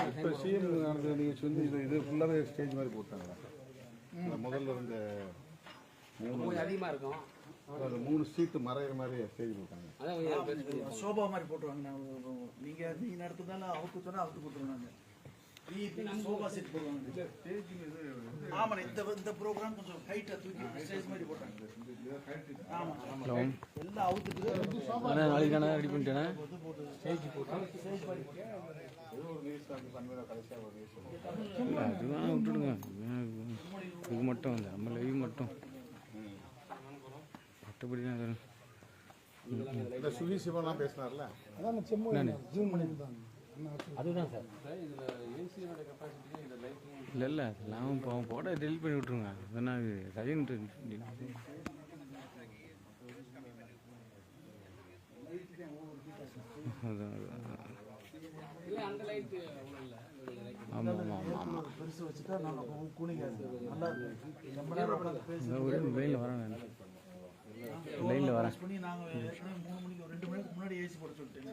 இப்போ சிஎம் நடந்த நிகழ்ச்சி வந்து இது இது ஃபுல்லாகவே ஸ்டேஜ் மாதிரி போட்டாங்க. முதல்ல இருந்த மூணு அதிகமாக இருக்கும். அந்த மூணு சீட்டு மறையிற மாதிரி ஸ்டேஜ் போட்டாங்க. சோபா மாதிரி போட்டுருவாங்க. நான் நீங்க நீங்க நடத்துனால அவுக்கு சொன்னா அவுத்து கொடுத்துருவாங்க நீ சோபா செட் போடுவாங்க. ஆமா இந்த இந்த ப்ரோக்ராம் கொஞ்சம் ஹைட்டா தூக்கி ஸ்டேஜ் மாதிரி போட்டாங்க ஹலோ அண்ணா நாளைக்கு அண்ணா ரெடி பண்ணிட்டேண்ணா அதுதான் விட்டுடுங்க இது மட்டும் அந்த நம்ம லைவ் மட்டும் மற்றபடி தான் இந்த சுகி சிவன்லாம் பேசினார்ல அதுதான் சார் இல்லை இல்லை போட டெலிட் பண்ணி விட்ருங்க அதனால் சஜன் அதான் அதான். இல்லை அந்த லைட்டு அவ்வளோ இல்லை ஆமாம் ஆமாம் ஆமாம் ஆமாம் பெருசு வச்சுட்டா நல்லா குனிக்காது நல்லா இருக்கும் ரொம்ப நேரம் உட்கார்ந்து பேசி இந்த ஒரே லைனில் வரேன் நான் லைனில் வரேன் மூணு மணிக்கு ஒரு ரெண்டு மணிக்கு முன்னாடி ஏசி போட சொல்லிட்டேன்